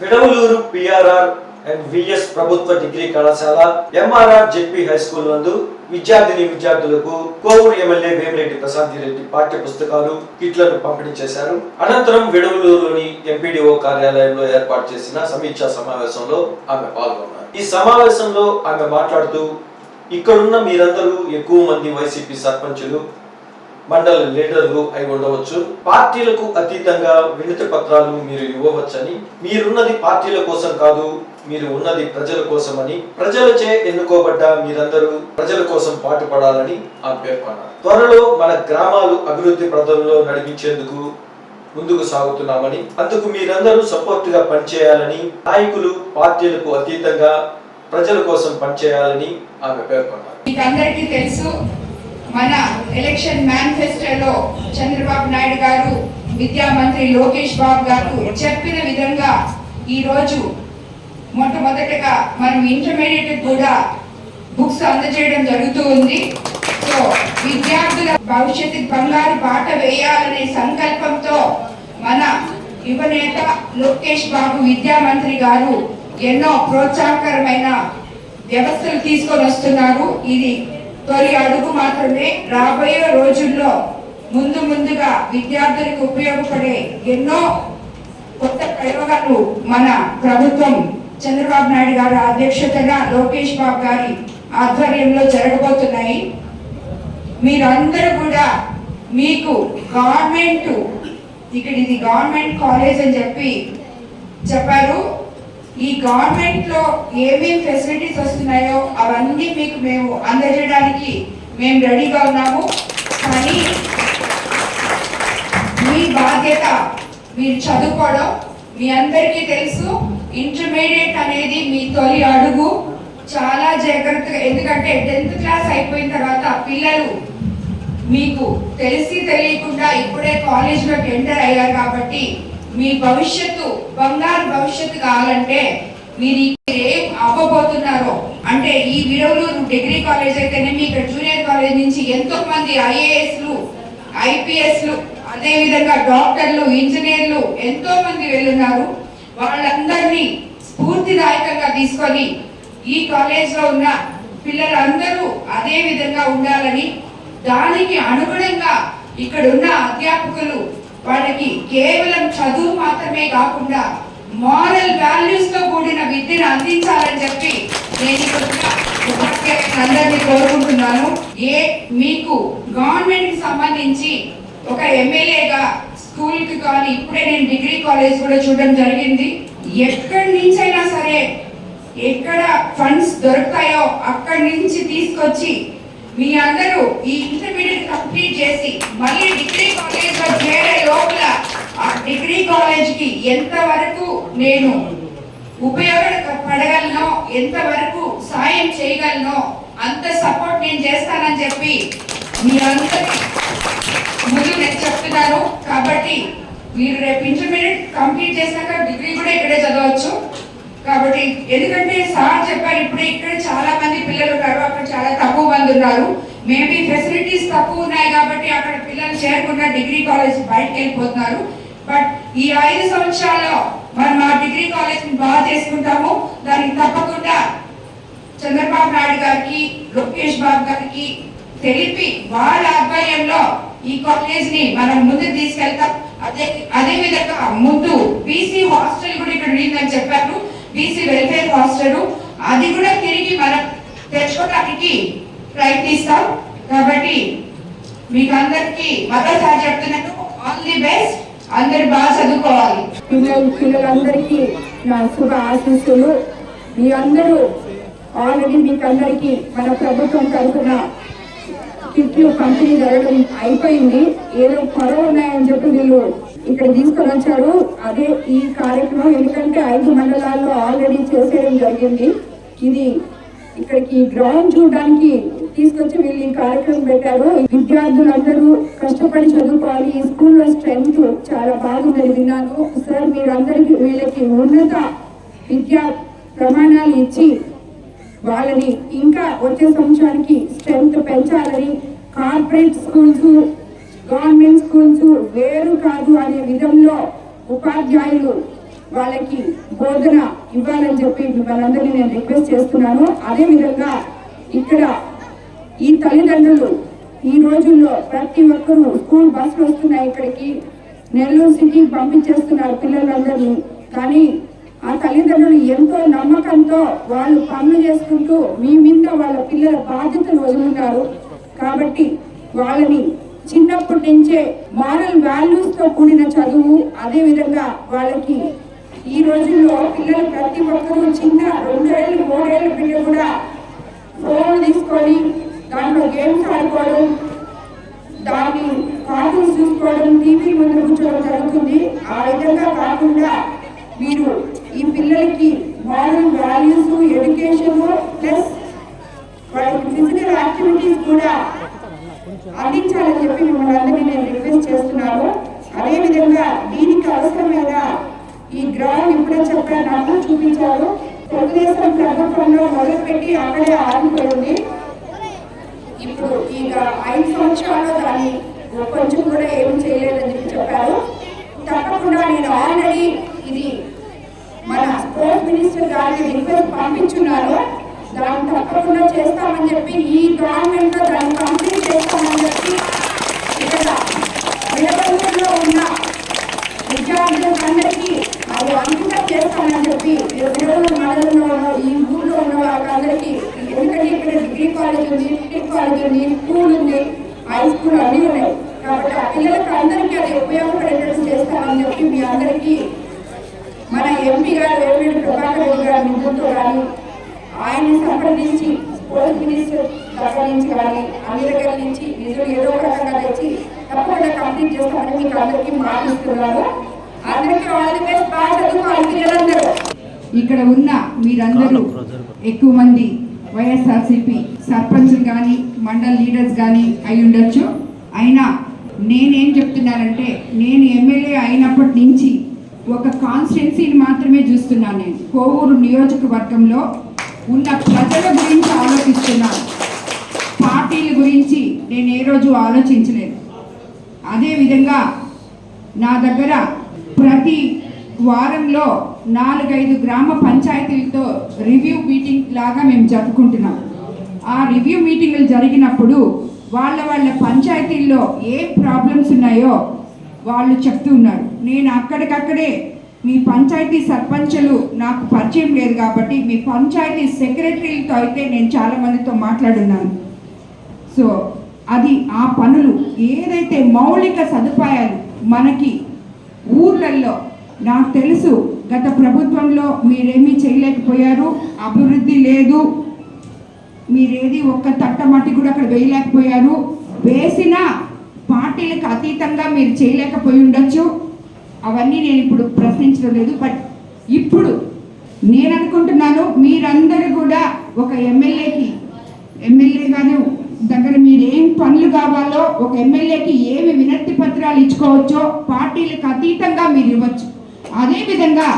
Vidavaluru PRR and VS ప్రభుత్వ degree కళాశాల MRR ZP high school నందు విద్యార్థిని విద్యార్థులకు కోవూరు ఎమ్మెల్యే వేమిరెడ్డి ప్రశాంతి రెడ్డి పాఠ్య పుస్తకాలు కిట్లను పంపిణీ చేశారు. అనంతరం విడవలూరులోని ఎంపీడీఓ కార్యాలయంలో ఏర్పాటు చేసిన సమీక్షా సమావేశంలో ఆమె పాల్గొన్నారు. ఈ సమావేశంలో ఆమె మాట్లాడుతూ ఇక్కడున్న మీరందరూ ఎక్కువ మంది వైసీపీ సర్పంచులు మండల లీడర్లు అయి ఉండవచ్చు. పార్టీలకు అతీతంగా వినతి పత్రాలు మీరు ఇవ్వవచ్చని మీరున్నది పార్టీల కోసం కాదు మీరు ఉన్నది ప్రజల కోసమని ప్రజలచే ఎన్నుకోబడ్డ మీరందరూ ప్రజల కోసం పాటుపడాలని ఆమె పేర్కొన్నారు త్వరలో మన గ్రామాలు అభివృద్ధి ప్రదంలో నడిపించేందుకు ముందుకు సాగుతున్నామని అందుకు మీరందరూ సపోర్ట్గా పనిచేయాలని నాయకులు పార్టీలకు అతీతంగా ప్రజల కోసం పనిచేయాలని ఆమె పేర్కొన్నారు తెలుసు మన ఎలక్షన్ మేనిఫెస్టోలో చంద్రబాబు నాయుడు గారు విద్యా మంత్రి లోకేష్ బాబు గారు చెప్పిన విధంగా ఈరోజు మొట్టమొదటగా మనం ఇంటర్మీడియట్ కూడా బుక్స్ అందజేయడం జరుగుతూ ఉంది. సో విద్యార్థుల భవిష్యత్తు బంగారు బాట వేయాలనే సంకల్పంతో మన యువనేత లోకేష్ బాబు విద్యా మంత్రి గారు ఎన్నో ప్రోత్సాహకరమైన వ్యవస్థలు తీసుకొని వస్తున్నారు. ఇది తొలి అడుగు మాత్రమే రాబోయే రోజుల్లో ముందు ముందుగా విద్యార్థులకు ఉపయోగపడే ఎన్నో కొత్త ప్రయోగాలు మన ప్రభుత్వం చంద్రబాబు నాయుడు గారి అధ్యక్షతన లోకేష్ బాబు గారి ఆధ్వర్యంలో జరగబోతున్నాయి. మీరందరూ కూడా మీకు గవర్నమెంట్ ఇక్కడ ఇది గవర్నమెంట్ కాలేజ్ అని చెప్పి చెప్పారు. ఈ గవర్నమెంట్లో ఏమేమి ఫెసిలిటీస్ వస్తున్నాయో అవన్నీ మీకు మేము అందజేయడానికి మేము రెడీగా ఉన్నాము. కానీ మీ బాధ్యత మీరు చదువుకోవడం మీ అందరికీ తెలుసు ఇంటర్మీడియట్ అనేది మీ తొలి అడుగు. చాలా జాగ్రత్తగా ఎందుకంటే టెన్త్ క్లాస్ అయిపోయిన తర్వాత పిల్లలు మీకు తెలిసి తెలియకుండా ఇప్పుడే కాలేజ్లోకి ఎంటర్ అయ్యారు కాబట్టి మీ భవిష్యత్తు బంగారు భవిష్యత్తు కావాలంటే మీరు ఏం అవ్వబోతున్నారో అంటే ఈ విడవలూరు డిగ్రీ కాలేజ్ అయితేనేమి ఇక్కడ జూనియర్ కాలేజ్ నుంచి ఎంతో మంది ఐఏఎస్లు ఐపీఎస్లు అదే విధంగా డాక్టర్లు ఇంజనీర్లు ఎంతో మంది వెళ్ళున్నారు. వాళ్ళందరినీ స్ఫూర్తిదాయకంగా తీసుకొని ఈ కాలేజ్లో ఉన్న పిల్లలందరూ అదే విధంగా ఉండాలని దానికి అనుగుణంగా ఇక్కడున్న అధ్యాపకులు వాళ్ళకి కేవలం చదువు మాత్రమే కాకుండా మారల్ వాల్యూస్తో కూడిన విద్యను అందించాలని చెప్పి నేను అందరినీ కోరుకుంటున్నాను. ఏ మీకు గవర్నమెంట్కి సంబంధించి ఒక ఎమ్మెల్యేగా స్కూల్కి కానీ ఇప్పుడే నేను డిగ్రీ కాలేజ్ కూడా చూడడం జరిగింది. ఎక్కడి నుంచైనా సరే ఎక్కడ ఫండ్స్ దొరుకుతాయో అక్కడి నుంచి తీసుకొచ్చి మీ అందరూ ఈ ఇంటర్మీడియట్ కంప్లీట్ చేసి మళ్ళీ డిగ్రీ కాలేజ్లో చేరే లోపల ఆ డిగ్రీ కాలేజ్కి ఎంత వరకు నేను ఉపయోగపడగలనో ఎంత వరకు సాయం చేయగలనో అంత సపోర్ట్ నేను చేస్తానని చెప్పి మీ అందరికి ముందు నేను చెప్తున్నాను. కాబట్టి మీరు రేపు ఇంటర్మీడియట్ కంప్లీట్ చేశాక డిగ్రీ కూడా ఇక్కడే చదవచ్చు. కాబట్టి ఎందుకంటే సార్ చెప్పారు ఇప్పుడే ఇక్కడ చాలా మంది పిల్లలు ఉన్నారు అక్కడ చాలా తక్కువ మంది ఉన్నారు. మేబీ ఫెసిలిటీస్ తక్కువ ఉన్నాయి కాబట్టి అక్కడ పిల్లలు చేరకుండా డిగ్రీ కాలేజ్ బయటకు వెళ్ళిపోతున్నారు. బట్ ఈ ఐదు సంవత్సరాల్లో మనం ఆ డిగ్రీ కాలేజ్ బాగా చేసుకుంటాము. దానికి తప్పకుండా చంద్రబాబు నాయుడు గారికి లోకేష్ బాబు గారికి తెలిపి వాళ్ళ ఆధ్వర్యంలో ఈ కాలేజ్ని మనం ముందుకు తీసుకెళ్తాం. అదే అదే విధంగా ముందు బీసీ హాస్టల్ కూడా ఇక్కడ ఉండిందని చెప్పారు. బీసీ వెల్ఫేర్ హాస్టల్ అది కూడా తిరిగి మనం తెచ్చుకోవడానికి ప్రయత్నిస్తాం. కాబట్టి మీకు అందరికి మరోసారి చెప్తున్నాను ఆల్ ది బెస్ట్ అందరు బాగా చదువుకోవాలి. పిల్లలు పిల్లలందరికీ నా శుభ ఆశీస్సులు. మీ అందరూ ఆల్రెడీ మీకు అందరికీ మన ప్రభుత్వం తరఫున కిట్లు పంపిణీ జరగడం అయిపోయింది. ఏదో కొరవ ఉన్నాయని చెప్పి వీళ్ళు ఇక్కడ తీసుకొని వచ్చారు అదే ఈ కార్యక్రమం ఎందుకంటే ఐదు మండలాల్లో ఆల్రెడీ చేసేయడం జరిగింది. ఇది ఇక్కడికి డ్రాయింగ్ చూడడానికి తీసుకొచ్చి వీళ్ళు ఈ కార్యక్రమం పెట్టారు. విద్యార్థులందరూ కష్టపడి చదువుకోవాలి. ఈ స్కూల్లో స్ట్రెంగ్త్ చాలా బాగుందని విన్నాను. సార్ మీరందరికీ వీళ్ళకి ఉన్నత విద్యా ప్రమాణాలు ఇచ్చి వాళ్ళని ఇంకా వచ్చే సంవత్సరానికి స్ట్రెంగ్త్ పెంచాలని కార్పొరేట్ స్కూల్స్ గవర్నమెంట్ స్కూల్స్ వేరు కాదు అనే విధంలో ఉపాధ్యాయులు వాళ్ళకి బోధన ఇవ్వాలని చెప్పి వాళ్ళందరినీ నేను రిక్వెస్ట్ చేస్తున్నాను. అదే విధంగా ఇక్కడ ఈ తల్లిదండ్రులు ఈ రోజుల్లో ప్రతి ఒక్కరూ స్కూల్ బస్సులు వస్తున్నాయి ఇక్కడికి. నెల్లూరు సిటీకి పంపించేస్తున్నారు పిల్లలందరినీ. కానీ ఆ తల్లిదండ్రులు ఎంతో నమ్మకంతో వాళ్ళు పనులు చేసుకుంటూ మీ మీద వాళ్ళ పిల్లల బాధ్యతలు వదులున్నారు కాబట్టి వాళ్ళని చిన్నప్పటి నుంచే మారల్ వాల్యూస్తో కూడిన చదువు అదే విధంగా వాళ్ళకి ఈ రోజుల్లో పిల్లలు ప్రతి ఒక్కరూ చిన్న రెండేళ్ళు మూడేళ్ళ పిల్లలు కూడా ఫోన్ తీసుకొని దాంట్లో గేమ్స్ ఆడుకోవడం దాన్ని కార్టూన్స్ చూసుకోవడం టీవీ ముందు కూర్చోవడం జరుగుతుంది. ఆ విధంగా కాకుండా మీరు ఈ పిల్లలకి మారల్ వాల్యూస్ ఎడ్యుకేషన్ ప్లస్ వాళ్ళకి ఫిజికల్ యాక్టివిటీస్ కూడా అందించాలని చెప్పి మిమ్మల్ని అందరినీ నేను రిక్వెస్ట్ చేస్తున్నాను. అదేవిధంగా దీనికి అవసరమైన ఈ గ్రామం ఇప్పుడే చెప్పాను అందరూ చూపించారు. తెలుగుదేశం ప్రభుత్వంలో మొదలుపెట్టి అక్కడే ఆగిపోయింది. ఇప్పుడు ఇక ఐదు సంవత్సరాల్లో దాన్ని కొంచెం కూడా ఏం చేయలేదని చెప్పి చెప్పారు. తప్పకుండా నేను ఆల్రెడీ ఇది మన స్పోర్ట్స్ మినిస్టర్ గారికి రిక్వెస్ట్ పంపించున్నాను. దాన్ని తప్పకుండా చేస్తామని చెప్పి ఈ గవర్నమెంట్లో దాన్ని కంప్లీట్ చేస్తామని చెప్పి ఇక్కడ విడబంధంలో ఉన్న విద్యార్థులందరికీ అది అంకితం చేస్తామని చెప్పి మండలంలో ఉన్న ఈ ఊళ్ళో ఉన్న వాళ్ళందరికీ ఎందుకంటే ఇక్కడ డిగ్రీ కాలేజ్ ఉంది డిగ్రీ కాలేజ్ ఉంది స్కూల్ ఉంది హై స్కూల్ అన్నీ ఉన్నాయి. కాబట్టి ఆ పిల్లలకి అందరికీ అది ఉపయోగపడేటట్టు చేస్తామని చెప్పి మీ అందరికీ మన ఎంపీ గారు వేమిరెడ్డి ప్రభాకర్ రెడ్డి గారి నిధులతో కానీ ఆయన్ని సంప్రదించి స్పోర్ట్స్ మినిస్టర్ దగ్గర నుంచి కానీ అన్ని దగ్గర నుంచి నిధులు ఏదో ఒక రకంగా తెచ్చి తప్పకుండా కంప్లీట్ చేస్తామని మీకు అందరికీ మాటిస్తున్నాను. అందరికీ ఆల్ ది బెస్ట్. బాగా చదువుకోవాలి పిల్లలందరూ. ఇక్కడ ఉన్న మీరందరూ ఎక్కువ మంది వైఎస్ఆర్సీపీ సర్పంచ్లు కానీ మండల్ లీడర్స్ కానీ అయి ఉండొచ్చు. అయినా నేనేం చెప్తున్నానంటే నేను ఎమ్మెల్యే అయినప్పటి నుంచి ఒక కాన్స్టిట్యున్సీని మాత్రమే చూస్తున్నాను నేను. కోవూరు నియోజకవర్గంలో ఉన్న ప్రజల గురించి ఆలోచిస్తున్నాను పార్టీల గురించి నేను ఏ రోజు ఆలోచించలేదు. అదేవిధంగా నా దగ్గర ప్రతి వారంలో నాలుగైదు గ్రామ పంచాయతీలతో రివ్యూ మీటింగ్ లాగా మేము జరుపుకుంటున్నాం. ఆ రివ్యూ మీటింగ్లు జరిగినప్పుడు వాళ్ళ వాళ్ళ పంచాయతీల్లో ఏ ప్రాబ్లమ్స్ ఉన్నాయో వాళ్ళు చెప్తూ ఉన్నారు. నేను అక్కడికక్కడే మీ పంచాయతీ సర్పంచులు నాకు పరిచయం లేదు కాబట్టి మీ పంచాయతీ సెక్రటరీలతో అయితే నేను చాలా మందితో మాట్లాడున్నాను. సో అది ఆ పనులు ఏదైతే మౌలిక సదుపాయాలు మనకి ఊర్లలో నాకు తెలుసు గత ప్రభుత్వంలో మీరేమీ చేయలేకపోయారు అభివృద్ధి లేదు మీరేది ఒక్క తట్ట మట్టి కూడా అక్కడ వేయలేకపోయారు వేసిన పార్టీలకు అతీతంగా మీరు చేయలేకపోయి ఉండొచ్చు అవన్నీ నేను ఇప్పుడు ప్రశ్నించడం లేదు బట్ ఇప్పుడు నేను అనుకుంటున్నాను మీరందరూ కూడా ఒక ఎమ్మెల్యేకి ఎమ్మెల్యేగానే దగ్గర మీరు ఏం పనులు కావాలో ఒక ఎమ్మెల్యేకి ఏమి వినతి పత్రాలు ఇచ్చుకోవచ్చో పార్టీలకు అతీతంగా మీరు ఇవ్వచ్చు. అదేవిధంగా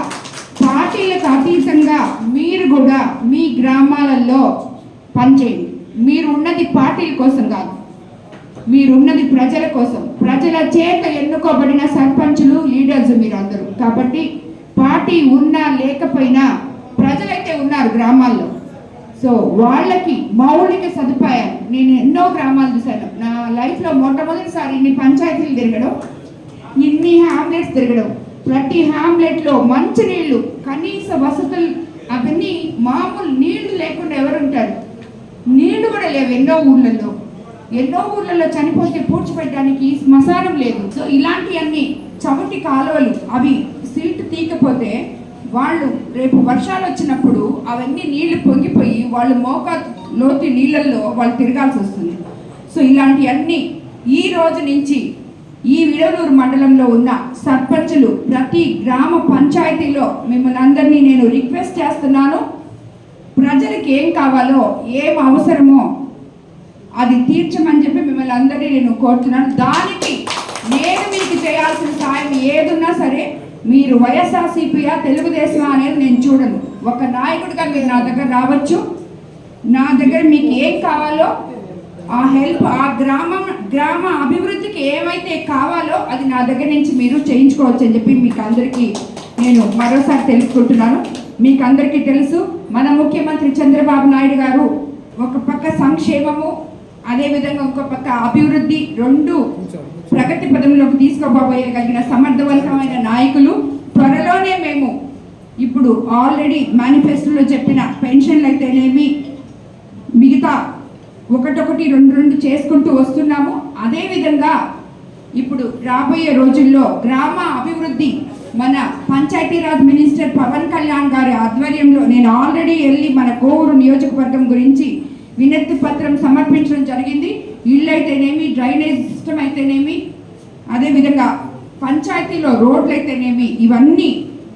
పార్టీలకు అతీతంగా మీరు కూడా మీ గ్రామాలలో పనిచేయండి. మీరు ఉన్నది పార్టీల కోసం కాదు. మీరున్నది ప్రజల కోసం. ప్రజల చేత ఎన్నుకోబడిన సర్పంచులు లీడర్స్ మీరు అందరూ కాబట్టి పార్టీ ఉన్నా లేకపోయినా ప్రజలైతే ఉన్నారు గ్రామాల్లో. సో వాళ్ళకి మౌలిక సదుపాయాలు నేను ఎన్నో గ్రామాలు చూశాను. నా లైఫ్లో మొట్టమొదటిసారి ఇన్ని పంచాయతీలు తిరగడం ఇన్ని హామ్లెట్స్ తిరగడం. ప్రతి హామ్లెట్లో మంచినీళ్ళు కనీస వసతులు అవన్నీ మామూలు నీళ్ళు లేకుండా ఎవరు ఉంటారు? నీళ్ళు కూడా లేవు ఎన్నో ఊళ్ళల్లో ఎన్నో ఊర్లలో చనిపోతే పూడ్చిపెట్టడానికి శ్మశానం లేదు. సో ఇలాంటివన్నీ చవటి కాలువలు అవి సీట్ తీకపోతే వాళ్ళు రేపు వర్షాలు వచ్చినప్పుడు అవన్నీ నీళ్ళు పొంగిపోయి వాళ్ళు మోకా లోతు నీళ్ళల్లో వాళ్ళు తిరగాల్సి వస్తుంది. సో ఇలాంటివన్నీ ఈ రోజు నుంచి ఈ విడవలూరు మండలంలో ఉన్న సర్పంచులు ప్రతి గ్రామ పంచాయతీలో మిమ్మల్ని అందరినీ నేను రిక్వెస్ట్ చేస్తున్నాను. ప్రజలకు ఏం కావాలో ఏం అవసరమో అది తీర్చమని చెప్పి మిమ్మల్ని అందరినీ నేను కోరుతున్నాను. దానికి నేను మీకు చేయాల్సిన సాయం ఏదున్నా సరే మీరు వైఎస్ఆర్సీపీయా తెలుగుదేశమా అనేది నేను చూడను. ఒక నాయకుడిగా మీరు నా దగ్గర రావచ్చు. నా దగ్గర మీకు ఏం కావాలో ఆ హెల్ప్ ఆ గ్రామం గ్రామ అభివృద్ధికి ఏమైతే కావాలో అది నా దగ్గర నుంచి మీరు చేయించుకోవచ్చు అని చెప్పి మీకు అందరికీ నేను మరోసారి తెలుసుకుంటున్నాను మీకు అందరికీ తెలుసు మన ముఖ్యమంత్రి చంద్రబాబు నాయుడు గారు ఒక పక్క సంక్షేమము అదేవిధంగా ఇంకో పక్క అభివృద్ధి రెండు ప్రగతి పదంలోకి తీసుకోబోయగలిగిన సమర్థవంతమైన నాయకులు. త్వరలోనే మేము ఇప్పుడు ఆల్రెడీ మేనిఫెస్టోలో చెప్పిన పెన్షన్లు అయితేనేమి మిగతా ఒకటొకటి రెండు రెండు చేసుకుంటూ వస్తున్నాము. అదేవిధంగా ఇప్పుడు రాబోయే రోజుల్లో గ్రామ అభివృద్ధి మన పంచాయతీరాజ్ మినిస్టర్ పవన్ కళ్యాణ్ గారి ఆధ్వర్యంలో నేను ఆల్రెడీ వెళ్ళి మన కోవూరు నియోజకవర్గం గురించి వినతి పత్రం సమర్పించడం జరిగింది. ఇళ్ళు అయితేనేమి డ్రైనేజ్ సిస్టమ్ అయితేనేమి అదేవిధంగా పంచాయతీలో రోడ్లు అయితేనేమి ఇవన్నీ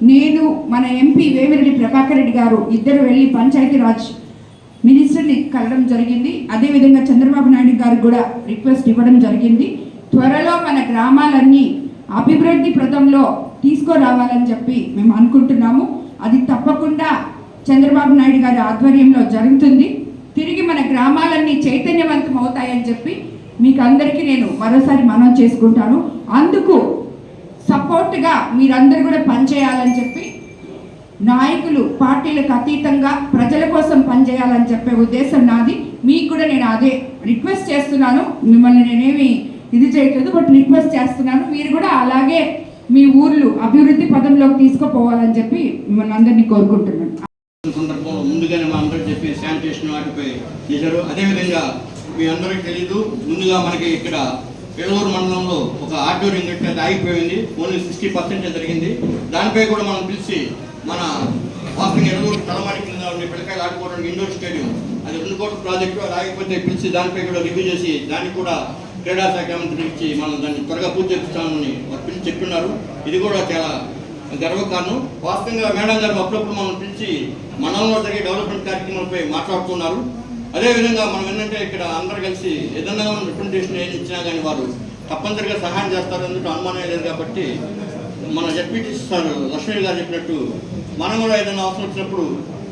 నేను మన ఎంపీ వేమిరెడ్డి ప్రభాకర్ రెడ్డి గారు ఇద్దరు వెళ్ళి పంచాయతీరాజ్ మినిస్టర్ని కలవడం జరిగింది. అదేవిధంగా చంద్రబాబు నాయుడు గారికి కూడా రిక్వెస్ట్ ఇవ్వడం జరిగింది. త్వరలో మన గ్రామాలన్నీ అభివృద్ధి ప్రదంలో తీసుకురావాలని చెప్పి మేము అనుకుంటున్నాము. అది తప్పకుండా చంద్రబాబు నాయుడు గారి ఆధ్వర్యంలో జరుగుతుంది. తిరిగి మన గ్రామాలన్నీ చైతన్యవంతం అవుతాయని చెప్పి మీకు అందరికీ నేను మరోసారి మనం చేసుకుంటాను. అందుకు సపోర్ట్గా మీరందరూ కూడా పనిచేయాలని చెప్పి నాయకులు పార్టీలకు అతీతంగా ప్రజల కోసం పనిచేయాలని చెప్పే ఉద్దేశం నాది. మీకు కూడా నేను అదే రిక్వెస్ట్ చేస్తున్నాను. మిమ్మల్ని నేనేమి ఇది చేయట్లేదు బట్ రిక్వెస్ట్ చేస్తున్నాను. మీరు కూడా అలాగే మీ ఊర్లు అభివృద్ధి పదంలోకి తీసుకుపోవాలని చెప్పి మిమ్మల్ని అందరినీ కోరుకుంటున్నాను. సందర్భంలో ముందుగానే మా అందరికి చెప్పి శానిటేషన్ వాటిపై చేశారు. అదేవిధంగా మీ అందరికీ తెలీదు ముందుగా మనకి ఇక్కడ ఏలూరు మండలంలో ఒక ఆడిటోరియం రింగ్ అది ఆగిపోయింది. ఓన్లీ సిక్స్టీ పర్సెంట్ జరిగింది. దానిపై కూడా మనం పిలిచి మన వాస్తవంగా ఎడలూరు తలమాడి కింద ఉండే పిల్లకాయలు ఆడుకోవడానికి ఇండోర్ స్టేడియం అది రెండు కోట్ల ప్రాజెక్టు అది ఆగిపోతే పిలిచి దానిపై కూడా రివ్యూ చేసి దానికి కూడా క్రీడా శాఖ మంత్రి ఇచ్చి మనం దాన్ని త్వరగా పూర్తి చేపిస్తామని వారు పిలిచి చెప్తున్నారు. ఇది కూడా చాలా గర్వకారణం. వాస్తవంగా మేడం గారు అప్పుడప్పుడు మనం పిలిచి మనంలో జరిగే డెవలప్మెంట్ కార్యక్రమాలపై మాట్లాడుతున్నారు. అదేవిధంగా మనం ఏంటంటే ఇక్కడ అందరు కలిసి ఏదన్నా మనం రిప్రజెంటేషన్ ఏం ఇచ్చినా కానీ వారు తప్పనిసరిగా సహాయం చేస్తారు. ఎందుకు అనుమానం లేదు కాబట్టి మన జడ్పీటీ సార్ లక్ష్మీ గారు చెప్పినట్టు మనం కూడా ఏదైనా అవసరం వచ్చినప్పుడు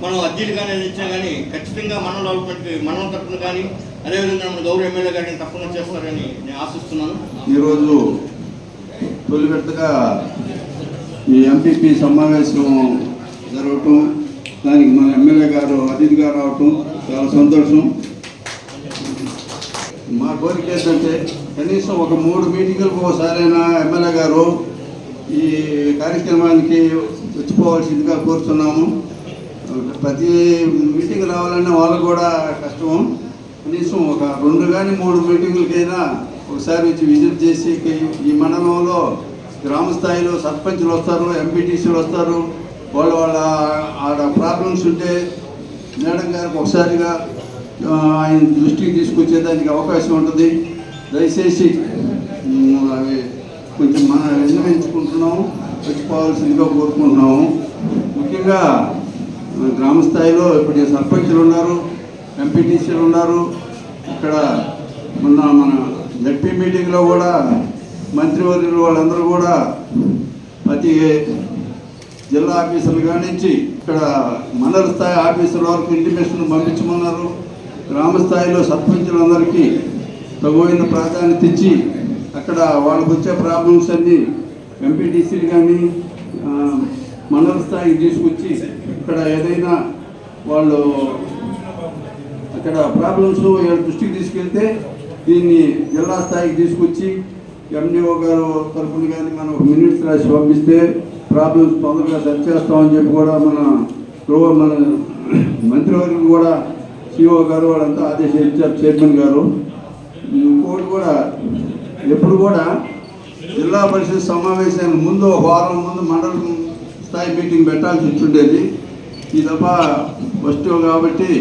మనం అర్జీలు కానీ ఏదైనా ఇచ్చినా కానీ ఖచ్చితంగా మనం డెవలప్మెంట్ మనం తరఫున కానీ అదేవిధంగా మన గౌరవ ఎమ్మెల్యే గారిని తప్పకుండా చేస్తారని నేను ఆశిస్తున్నాను. ఈరోజు తొలి విడతగా ఈ ఎంపీపీ సమావేశం జరగటం దానికి మన ఎమ్మెల్యే గారు అతిథిగా రావటం చాలా సంతోషం. మా కోరిక ఏంటంటే కనీసం ఒక మూడు మీటింగులకు ఒకసారైనా ఎమ్మెల్యే గారు ఈ కార్యక్రమానికి వచ్చిపోవాల్సిందిగా కోరుతున్నాము. ప్రతి మీటింగ్ రావాలన్నా వాళ్ళకు కూడా కష్టం. కనీసం ఒక రెండు కానీ మూడు మీటింగులకైనా ఒకసారి వచ్చి విజిట్ చేసి ఈ మండలంలో గ్రామ స్థాయిలో సర్పంచులు వస్తారు ఎంపీటీసీలు వస్తారు. వాళ్ళ వాళ్ళ ఆడ ప్రాబ్లమ్స్ ఉంటే మేడం గారికి ఒకసారిగా ఆయన దృష్టికి తీసుకొచ్చేదానికి అవకాశం ఉంటుంది. దయచేసి అవి కొంచెం మనం విన్నవించుకుంటున్నాము వచ్చిపోవాల్సిందిగా కోరుకుంటున్నాము. ముఖ్యంగా గ్రామ స్థాయిలో ఇప్పుడు సర్పంచ్లు ఉన్నారు ఎంపీటీసీలు ఉన్నారు. ఇక్కడ మొన్న మన జడ్పీ మీటింగ్లో కూడా మంత్రివర్యులు వాళ్ళందరూ కూడా ప్రతి జిల్లా ఆఫీసులు కానించి ఇక్కడ మండల స్థాయి ఆఫీసుల వరకు ఇంటిమేషన్ పంపించమన్నారు. గ్రామ స్థాయిలో సర్పంచులందరికీ తగువైన ప్రాధాన్యత ఇచ్చి అక్కడ వాళ్ళకు వచ్చే ప్రాబ్లమ్స్ అన్నీ ఎంపీటీసీలు కానీ మండల స్థాయికి తీసుకొచ్చి ఇక్కడ ఏదైనా వాళ్ళు అక్కడ ప్రాబ్లమ్స్ దృష్టికి తీసుకెళ్తే దీన్ని జిల్లా స్థాయికి తీసుకొచ్చి ఎండిఓ గారు తరఫున కానీ మనం ఒక మినిట్స్ రాసి పంపిస్తే ప్రాబ్లమ్స్ తొందరగా సెట్ చేస్తామని చెప్పి కూడా మన గృహ మన మంత్రివర్గం కూడా సిఓ గారు వాళ్ళంతా ఆదేశించారు చైర్మన్ గారు. ఇంకోటి కూడా ఎప్పుడు కూడా జిల్లా పరిషత్ సమావేశానికి ముందు వారం ముందు మండలం స్థాయి మీటింగ్ పెట్టాల్సి వచ్చిండేది. ఈ దఫ ఫస్ట్ కాబట్టి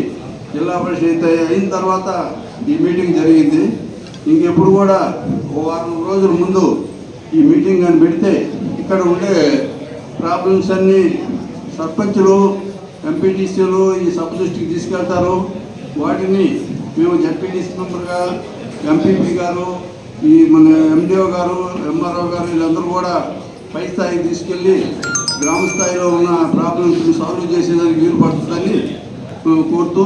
జిల్లా పరిషత్ అయిన తర్వాత ఈ మీటింగ్ జరిగింది. ఇంకెప్పుడు కూడా ఓ వారం రోజుల ముందు ఈ మీటింగ్ అని పెడితే ఇక్కడ ఉండే ప్రాబ్లమ్స్ అన్నీ సర్పంచులు ఎంపీటీసీలు ఈ సబ్ దృష్టికి తీసుకెళ్తారు. వాటిని మేము జడ్పీటీసీ మెంబర్గా ఎంపీపీ గారు ఈ మన ఎండిఓ గారు ఎంఆర్ఓ గారు వీళ్ళందరూ కూడా పై స్థాయికి తీసుకెళ్ళి గ్రామ స్థాయిలో ఉన్న ప్రాబ్లమ్స్ని సాల్వ్ చేసేదానికి వీలు పడుతుందని కోరుతూ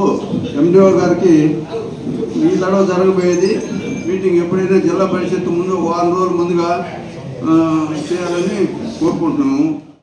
ఎండిఓ గారికి ఈ తడవ జరగబోయేది. మీటింగ్ ఎప్పుడైనా జిల్లా పరిషత్ ముందు వారం రోజుల ముందుగా చేయాలని కోరుకుంటున్నాము.